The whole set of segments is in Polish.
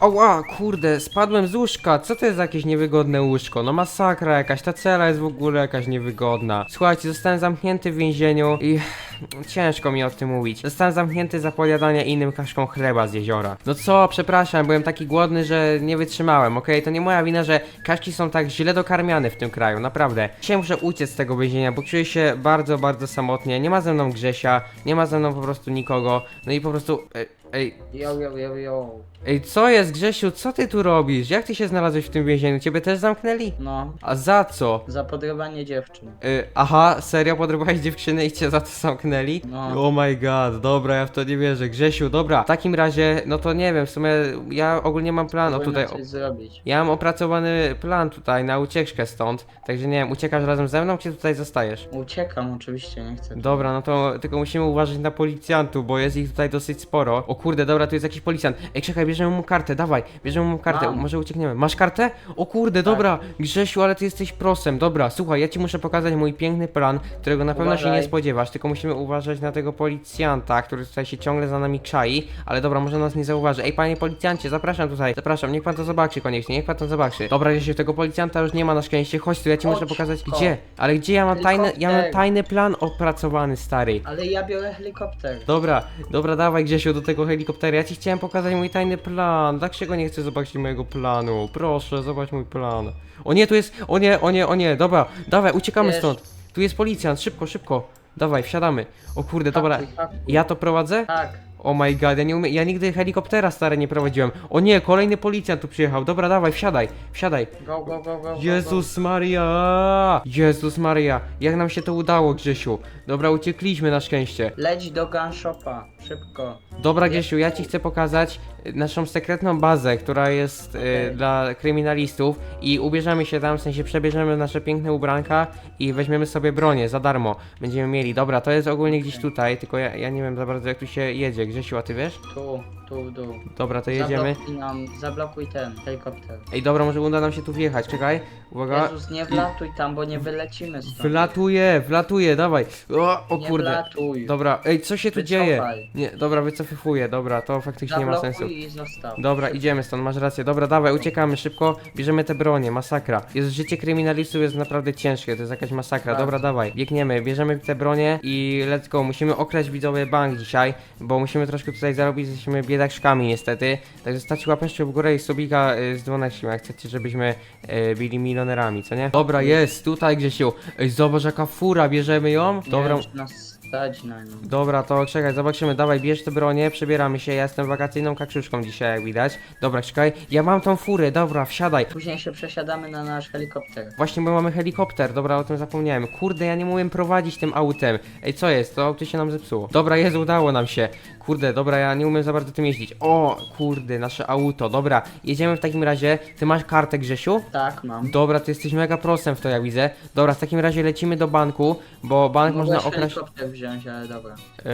O, ła, kurde, spadłem z łóżka. Co to jest za jakieś niewygodne łóżko? No masakra jakaś, ta cela jest w ogóle jakaś niewygodna. Słuchajcie, zostałem zamknięty w więzieniu i ciężko mi o tym mówić. Zostałem zamknięty za pojadanie innym kaszką chleba z jeziora. No co, przepraszam, byłem taki głodny, że nie wytrzymałem, okej? To nie moja wina, że kaszki są tak źle dokarmiane w tym kraju, naprawdę. Dzisiaj muszę uciec z tego więzienia, bo czuję się bardzo, bardzo samotnie. Nie ma ze mną Grzesia, nie ma ze mną po prostu nikogo. No i po prostu... Ej, ej, Yo, yo, yo, yo. Ej, co jest Grzesiu? Co ty tu robisz? Jak ty się znalazłeś w tym więzieniu? Ciebie też zamknęli? No, A za co? za podrywanie dziewczyn. Y, aha, serio podrywałeś dziewczyny i cię za to zamknęli? No. Oh my god, dobra, ja w to nie wierzę. Grzesiu, dobra, w takim razie, no to nie wiem, w sumie ja ogólnie mam plan, o tutaj... coś zrobić. Ja mam opracowany plan tutaj na ucieczkę stąd, także nie wiem, uciekasz razem ze mną, czy tutaj zostajesz? Uciekam oczywiście, nie chcę. Dobra, no to tylko musimy uważać na policjantów, bo jest ich tutaj dosyć sporo. O kurde, dobra, tu jest jakiś policjant. Ej, czekaj, bierzemy mu kartę, dawaj, bierzemy mu kartę, Mam. może uciekniemy. Masz kartę? O kurde, dobra, Grzesiu, ale ty jesteś prosem. Dobra, słuchaj, ja ci muszę pokazać mój piękny plan, którego na pewno się nie Uważaj. spodziewasz, tylko musimy uważać na tego policjanta, który tutaj się ciągle za nami czai, ale dobra, może nas nie zauważy. Ej, panie policjancie, zapraszam tutaj, zapraszam, niech pan to zobaczy koniecznie, niech pan to zobaczy. Dobra, Grzesiu, tego policjanta już nie ma na szczęście, chodź tu, ja ci muszę Chodź pokazać, gdzie? Ale gdzie ja mam tajny, ja mam tajny plan opracowany, stary. Ale ja biorę helikopter. Dobra, dobra, dawaj Grzesiu do tego helikoptera. Ja ci chciałem pokazać mój tajny plan. Dlaczego nie chcesz zobaczyć mojego planu? Proszę, zobacz mój plan. O nie, tu jest. O nie, o nie, o nie, dobra, dawaj, uciekamy Wiesz- stąd. Tu jest policjant, szybko, szybko. Dawaj, wsiadamy. O kurde, dobra. Hakuj, hakuj. Ja to prowadzę? Tak. Oh my god, ja nie umiem. Ja nigdy helikoptera stary nie prowadziłem. O nie, kolejny policjant tu przyjechał. Dobra, dawaj, wsiadaj, wsiadaj. Go, go, go, go. Jezus Maria! Jezus Maria! Jak nam się to udało, Grzesiu? Dobra, uciekliśmy na szczęście. Go. Leć do gun shopa. Szybko. Dobra, Grzesiu, ja ci chcę pokazać y, naszą sekretną bazę, która jest y, Okej. dla kryminalistów i ubierzemy się tam, w sensie przebierzemy nasze piękne ubranka i weźmiemy sobie bronię za darmo. Będziemy mieli. Dobra, to jest ogólnie gdzieś tutaj, tylko ja, ja nie wiem za bardzo jak tu się jedzie. Grzesiu, a ty wiesz? Tu, tu, w dół. Dobra, to jedziemy. Zablokuj nam, zablokuj ten helikopter. Ej, dobra, może uda nam się tu wjechać. Czekaj, uwaga. Jezus, nie wlatuj tam, bo nie wylecimy stąd. Wlatuje, wlatuje, dawaj. O, o nie kurde. wlatuj. Dobra, ej, co się tu dzieje? Wycofaj. Nie, dobra, wycofuję, dobra, to faktycznie nie ma Zablokuj sensu. i zostaw. Dobra, idziemy stąd, masz rację. Dobra, dawaj, uciekamy szybko, bierzemy te bronie, masakra. Jest, życie kryminalistów jest naprawdę ciężkie, to jest jakaś masakra. Bardzo. Dobra, dawaj, biegniemy, bierzemy te bronie i let's go. Musimy okraść widzowie bank dzisiaj, bo musimy troszkę tutaj zarobić, jesteśmy biedaczkami niestety. Także stać łapeczkę w górę i subika y, z dzwoneczkiem, jak chcecie, żebyśmy y, byli milionerami, co nie? Dobra, jest, tutaj Grzesiu. Ej, zobacz jaka fura, bierzemy ją? Dobra, Nie, już nas stać na nią. Dobra, to czekaj, zobaczymy. Dawaj, bierz te bronie, przebieramy się. Ja jestem wakacyjną kakrzuszką dzisiaj, jak widać. Dobra, czekaj. Ja mam tą furę, dobra, wsiadaj. Później się przesiadamy na nasz helikopter. Właśnie, bo mamy helikopter, dobra, o tym zapomniałem. Kurde, ja nie umiem prowadzić tym autem. Ej, co jest? To auto się nam zepsuło. Dobra, jest, udało nam się. Kurde, dobra, ja nie umiem za bardzo tym jeździć. O, kurde, nasze auto. Dobra, jedziemy w takim razie. Ty masz kartę, Grzesiu? Tak, mam. Dobra, ty jesteś mega prosem w to, ja widzę. Dobra, w takim razie lecimy do banku, bo bank Mogłeś można okraść... helikopter wziąć, ale dobra. Eee,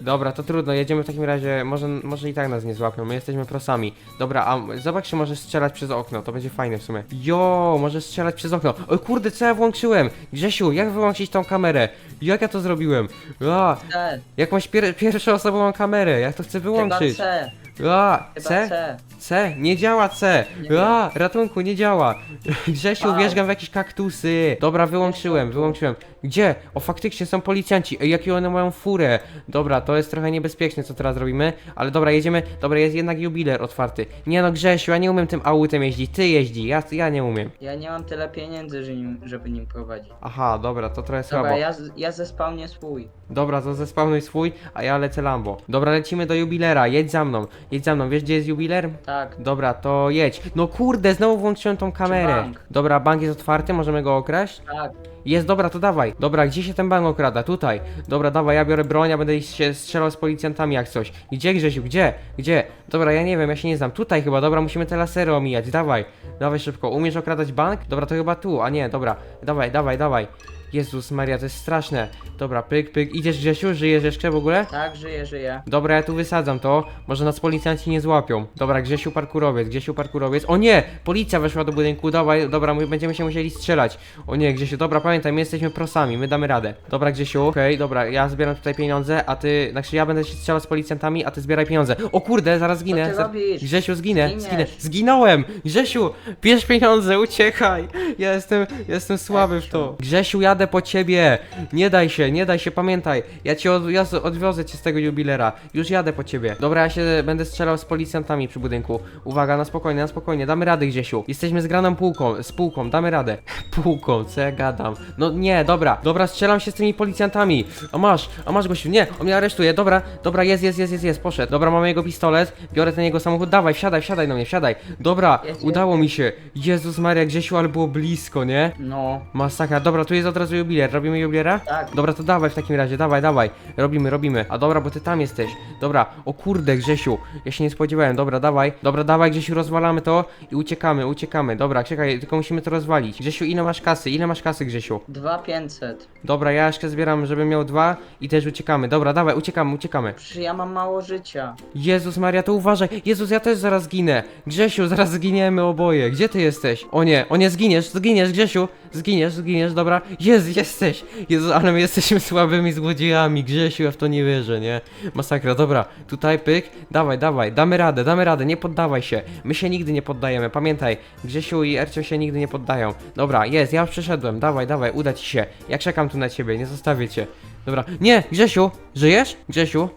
dobra, to trudno, jedziemy w takim razie, może, może i tak nas nie złapią, my jesteśmy prosami. Dobra, a zobacz, czy może strzelać przez okno, to będzie fajne w sumie. Jo, może strzelać przez okno. O kurde, co ja włączyłem? Grzesiu, jak wyłączyć tą kamerę? Jak ja to zrobiłem? A, C, jak masz pier pierwszą osobową kamerę, jak to chcę chyba wyłączyć? C, A, chyba C? C. C? Nie działa C! Nie A, ratunku, nie działa! Grzesiu, Au. wjeżdżam w jakieś kaktusy! Dobra, wyłączyłem, wyłączyłem. Gdzie? O, faktycznie są policjanci. Ej, jakie one mają furę! Dobra, to jest trochę niebezpieczne, co teraz robimy, ale dobra, jedziemy. Dobra, jest jednak jubiler otwarty. Nie no, Grzesiu, ja nie umiem tym autem jeździć, ty jeździ, ja, ja nie umiem. Ja nie mam tyle pieniędzy, że nim, żeby nim prowadzić. Aha, dobra, to trochę słabo. Dobra, ja, z- ja zespałnię swój. Dobra, to zespawnuj swój, a ja lecę Lambo. Dobra, lecimy do jubilera, jedź za mną, jedź za mną, wiesz gdzie jest jubiler? Tak, Dobra, to jedź. No kurde, znowu włączyłem tą kamerę. bank? Dobra, bank jest otwarty, możemy go okraść? tak. Jest, dobra, to dawaj. Dobra, gdzie się ten bank okrada? Tutaj. Dobra, dawaj, ja biorę broń, ja będę się strzelał z policjantami jak coś. Gdzie, Grzesiu, gdzie? Gdzie? Dobra, ja nie wiem, ja się nie znam. Tutaj chyba, dobra, musimy te lasery omijać, dawaj. Dawaj szybko, umiesz okradać bank? Dobra, to chyba tu, a nie, dobra. Dawaj, dawaj, dawaj. Jezus Maria, to jest straszne. Dobra, pyk, pyk. Idziesz Grzesiu? Żyjesz jeszcze w ogóle? Tak, żyję, żyję. Dobra, ja tu wysadzam to. Może nas policjanci nie złapią. Dobra, Grzesiu parkurowiec, Grzesiu parkurowiec. O nie! Policja weszła do budynku, dawaj, dobra, my będziemy się musieli strzelać. O nie, Grzesiu, dobra, pamiętaj, my jesteśmy prosami, my damy radę. Dobra, Grzesiu, okej, dobra, ja zbieram tutaj pieniądze, a ty, znaczy ja będę się strzelał z policjantami, a ty zbieraj pieniądze. O kurde, zaraz zginę. ty Za- robisz? Grzesiu, zginę, Zginiesz. zginę. Zginąłem! Grzesiu, bierz pieniądze, uciekaj! Ja jestem, ja jestem słaby w to. Grzesiu, jadę po ciebie! Nie daj się, nie daj się, pamiętaj. Ja cię od, ja z- odwiozę cię z tego jubilera. Już jadę po ciebie. Dobra, ja się będę strzelał z policjantami przy budynku. Uwaga, na spokojnie, na spokojnie. Damy radę, Grzesiu. Jesteśmy zgraną półką, z półką, damy radę. Półką, co ja gadam? No nie, dobra, dobra, strzelam się z tymi policjantami. A masz, a masz gościu, nie, on mnie aresztuje. Dobra, dobra, jest, jest, jest, jest, jest, poszedł. Dobra, mamy jego pistolet, biorę ten jego samochód, dawaj, wsiadaj, wsiadaj do mnie, wsiadaj. Dobra, udało mi się. Jezus Maria, Grzesiu, ale było blisko, nie? No, Masakra, dobra, tu jest od razu jubiler. Robimy jubilera? tak. Dobra, to dawaj w takim razie, dawaj, dawaj. Robimy, robimy. A dobra, bo ty tam jesteś. Dobra, o kurde, Grzesiu. Ja się nie spodziewałem. Dobra, dawaj. Dobra, dawaj, Grzesiu, rozwalamy to i uciekamy, uciekamy. Dobra, czekaj, tylko musimy to rozwalić. Grzesiu, ile masz kasy? Ile masz kasy, Grzesiu? 2500. Dobra, ja jeszcze zbieram, żebym miał dwa i też uciekamy. Dobra, dawaj, uciekamy, uciekamy. Przecież ja mam mało życia. Jezus Maria, to uważaj. Jezus, ja też zaraz ginę. Grzesiu, zaraz zginiemy oboje. Gdzie ty jesteś? O nie, o nie, zginiesz, zginiesz, Grzesiu. Zginiesz, zginiesz, dobra. Jest, jesteś. Jezu, ale my jesteśmy słabymi złodziejami. Grzesiu, ja w to nie wierzę, nie? Masakra, dobra. Tutaj pyk. Dawaj, dawaj, damy radę, damy radę, nie poddawaj się. My się nigdy nie poddajemy, pamiętaj. Grzesiu i Ercio się nigdy nie poddają. Dobra, jest, ja już przeszedłem. Dawaj, dawaj, uda ci się. Ja czekam tu na ciebie, nie zostawię cię. Dobra. Nie, Grzesiu, żyjesz? Grzesiu?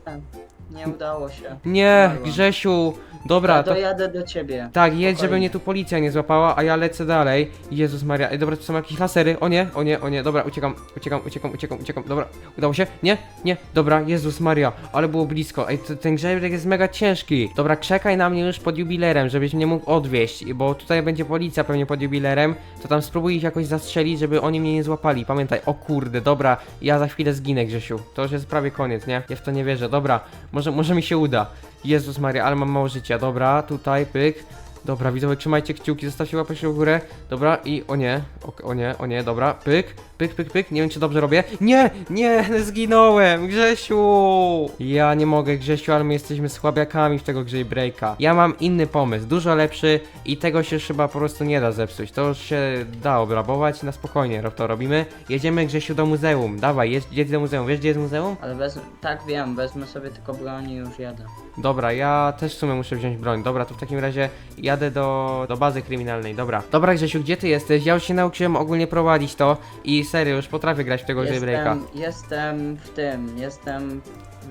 Nie udało się. Nie. Grzesiu. Dobra, ja to... dojadę do ciebie. Tak, jedź, żeby Spokojnie. mnie tu policja nie złapała, a ja lecę dalej. Jezus Maria, Ej, dobra, tu są jakieś lasery. O nie, o nie, o nie, dobra, uciekam, uciekam, uciekam, uciekam, uciekam, dobra. Udało się? Nie, nie, dobra, Jezus Maria, ale było blisko. Ej, t- ten grzebek jest mega ciężki. Dobra, czekaj na mnie już pod jubilerem, żebyś mnie mógł odwieźć, bo tutaj będzie policja pewnie pod jubilerem, to tam spróbuj ich jakoś zastrzelić, żeby oni mnie nie złapali. Pamiętaj, o kurde, dobra, ja za chwilę zginę, Grzesiu. To już jest prawie koniec, nie? Ja w to nie wierzę, dobra, może, może mi się uda. Jezus Maria, ale mam mało życia. Dobra, tutaj, pyk. Dobra, widzowie, trzymajcie kciuki, zostawcie łapę w górę. Dobra, i o nie, o, o nie, o nie, dobra, pyk, pyk, pyk, pyk. Nie wiem, czy dobrze robię. Nie, nie, zginąłem, Grzesiu! Ja nie mogę, Grzesiu, ale my jesteśmy słabiakami w tego breaka. Ja mam inny pomysł, dużo lepszy i tego się chyba po prostu nie da zepsuć. To już się da obrabować, na spokojnie to robimy. Jedziemy, Grzesiu, do muzeum. Dawaj, jedź, jedź do muzeum. Wiesz, gdzie jest muzeum? Ale wezmę, tak wiem, wezmę sobie tylko broń i już jadę. Dobra, ja też w sumie muszę wziąć broń. Dobra, to w takim razie jadę do, do bazy kryminalnej, dobra. Dobra, Grzesiu, gdzie ty jesteś? Ja już się nauczyłem ogólnie prowadzić to i serio, już potrafię grać w tego jailbreaka. Jestem, jestem w tym, jestem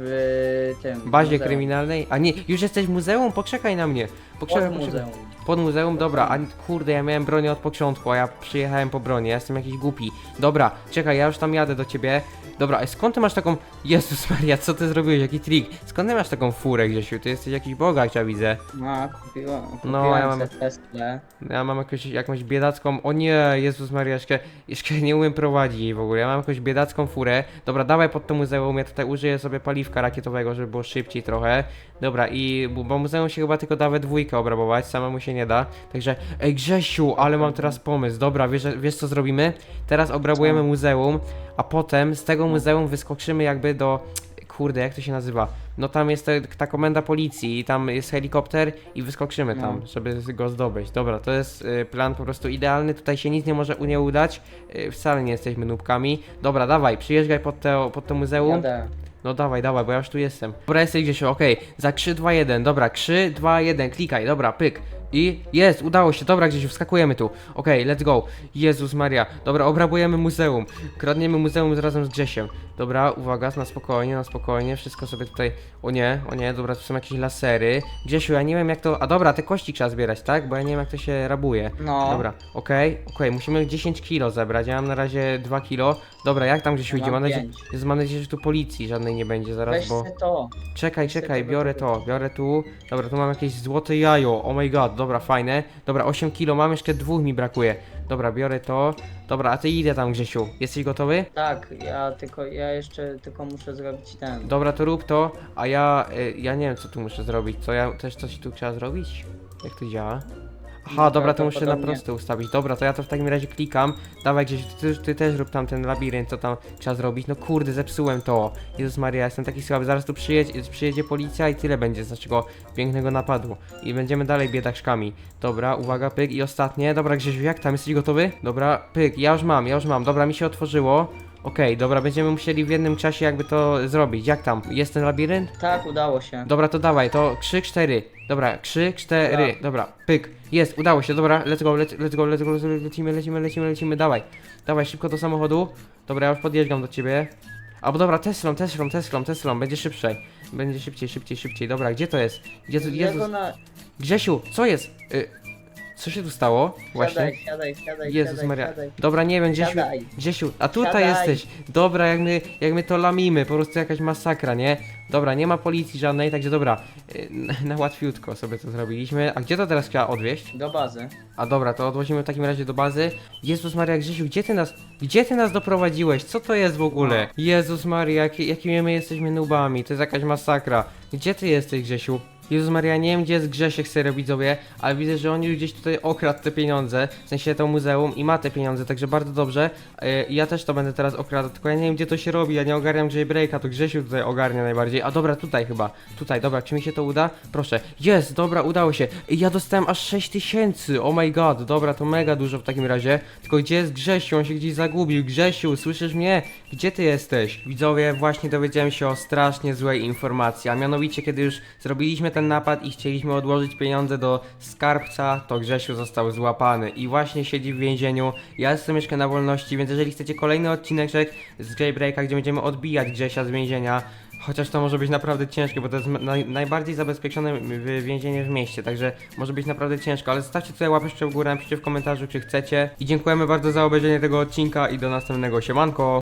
w tym. Bazie muzeum. kryminalnej? A nie, już jesteś w muzeum? Poczekaj na mnie. Poczekaj, Pod poczekaj. muzeum. Pod muzeum, dobra, a kurde, ja miałem bronię od początku, a ja przyjechałem po bronię, ja jestem jakiś głupi. Dobra, czekaj, ja już tam jadę do ciebie. Dobra, a skąd ty masz taką... Jezus Maria, co ty zrobiłeś, jaki trik? Skąd ty masz taką furę, Grzesiu? Ty jesteś jakiś bogacz, ja widzę. No, kupiłam. kupiłam No, ja mam- Teslę. Ja mam jakąś, jakąś biedacką. O nie, Jezus Maria, jeszcze, jeszcze nie umiem prowadzić jej w ogóle. Ja mam jakąś biedacką furę. Dobra, dawaj pod to muzeum. Ja tutaj użyję sobie paliwka rakietowego, żeby było szybciej trochę. Dobra, i bo- muzeum się chyba tylko da we dwójkę obrabować, samemu się nie da. Także, ej Grzesiu, ale mam teraz pomysł. Dobra, wiesz, wiesz co zrobimy? Teraz obrabujemy muzeum, a potem z tego muzeum wyskoczymy jakby do. Kurde, jak to się nazywa? No tam jest te, ta komenda policji i tam jest helikopter i wyskoczymy tam, No. żeby go zdobyć. Dobra, to jest y, plan po prostu idealny, tutaj się nic nie może u nie udać, y, wcale nie jesteśmy nubkami. Dobra, dawaj, przyjeżdżaj pod, te, pod to muzeum. Jadę. No dawaj, dawaj, bo ja już tu jestem. Dobra, jesteś gdzieś, okej, za 3, 2, 1, dobra, 3, 2, 1, klikaj, dobra, pyk. I jest, udało się, dobra, gdzieś wskakujemy tu. Okej, let's go. Jezus Maria. Dobra, obrabujemy muzeum. Kradniemy muzeum razem z Grzesiem. Dobra, uwaga, na spokojnie, na spokojnie. Wszystko sobie tutaj. O nie, o nie, dobra, tu są jakieś lasery. Grzesiu, ja nie wiem jak to. A dobra, te kości trzeba zbierać, tak? Bo ja nie wiem jak to się rabuje. No. Dobra, okej, okej, musimy 10 kilo zebrać. Ja mam na razie 2 kilo. Dobra, jak tam Grzesiu Ja idzie? mam nadzieję, mam nadzieję, że tu policji żadnej nie będzie zaraz, Weź bo. to. Czekaj, czekaj, biorę to, biorę tu. Dobra, tu mam jakieś złote jajo. Oh my god, dobra, fajne. Dobra, 8 kilo mam, jeszcze dwóch mi brakuje. Dobra, biorę to. Dobra, a ty idę tam, Grzesiu. Jesteś gotowy? Tak, ja tylko, ja jeszcze tylko muszę zrobić ten. Dobra, to rób to, a ja, y, ja nie wiem, co tu muszę zrobić. Co ja, też coś tu trzeba zrobić? Jak to działa? Aha, dobra, to muszę na proste ustawić. Dobra, to ja to w takim razie klikam. Dawaj gdzieś, ty, ty też rób tam ten labirynt, co tam trzeba zrobić. No kurde, zepsułem to. Jezus Maria, jestem taki słaby. Zaraz tu przyjedzie, przyjedzie policja i tyle będzie z naszego pięknego napadu. I będziemy dalej biedaczkami. Dobra, uwaga, pyk. I ostatnie. Dobra, Grzesiu, jak tam? Jesteś gotowy? Dobra, pyk. Ja już mam, ja już mam. Dobra, mi się otworzyło. Okej, dobra, będziemy musieli w jednym czasie jakby to zrobić. Jak tam? Jest ten labirynt? Tak, udało się. Dobra, to dawaj, to krzyk 4. Dobra, krzyk 4. Tak. Dobra, pyk. Jest, udało się, dobra, let's go, let's, let's go, let's go, let's- lecimy, lecimy, lecimy, lecimy, dawaj. Dawaj, szybko do samochodu. Dobra, ja już podjeżdżam do ciebie. Albo dobra, Teslą, Teslą, Teslą, Teslą, będzie szybciej. Będzie szybciej, szybciej, szybciej. Dobra, gdzie to jest? Gdzie tu, ona... Grzesiu, co jest? Y, co się tu stało? Właśnie. Siadaj, siadaj, siadaj, Jezus siadaj, Maria. siadaj. Dobra, nie wiem, Grzesiu, Siadaj. A tutaj Siadaj. jesteś. Dobra, jak my, jak my to lamimy, po prostu jakaś masakra, nie? Dobra, nie ma policji żadnej, także dobra, y, na, na łatwiutko sobie to zrobiliśmy. A gdzie to teraz trzeba odwieźć? Do bazy. A dobra, to odwozimy w takim razie do bazy. Jezus Maria, Grzesiu, gdzie ty nas, gdzie ty nas doprowadziłeś? Co to jest w ogóle? Jezus Maria, jaki, jakimi my jesteśmy nubami, to jest jakaś masakra. Gdzie ty jesteś, Grzesiu? Jezus Maria, nie wiem gdzie jest Grzesiek serio widzowie, ale widzę, że on już gdzieś tutaj okradł te pieniądze, w sensie to muzeum i ma te pieniądze, także bardzo dobrze. Yy, ja też to będę teraz okradał, tylko ja nie wiem gdzie to się robi, ja nie ogarniam jailbreaka, to Grzesiu tutaj ogarnia najbardziej. A dobra, tutaj chyba, tutaj, dobra, czy mi się to uda? Proszę. Jest, dobra, udało się. Ja dostałem aż 6 tysięcy, oh my god, dobra, to mega dużo w takim razie. Tylko gdzie jest Grzesiu? On się gdzieś zagubił. Grzesiu, słyszysz mnie? Gdzie ty jesteś? Widzowie, właśnie dowiedziałem się o strasznie złej informacji, a mianowicie kiedy już zrobiliśmy ten napad i chcieliśmy odłożyć pieniądze do skarbca, to Grzesiu został złapany i właśnie siedzi w więzieniu. Ja jestem jeszcze na wolności, więc jeżeli chcecie kolejny odcineczek z Jailbreaka, gdzie będziemy odbijać Grzesia z więzienia, Chociaż to może być naprawdę ciężkie, bo to jest naj, najbardziej zabezpieczone więzienie w mieście, także może być naprawdę ciężko, ale zostawcie tutaj łapeczkę w górę, napiszcie w komentarzu, czy chcecie. I dziękujemy bardzo za obejrzenie tego odcinka i do następnego. Siemanko!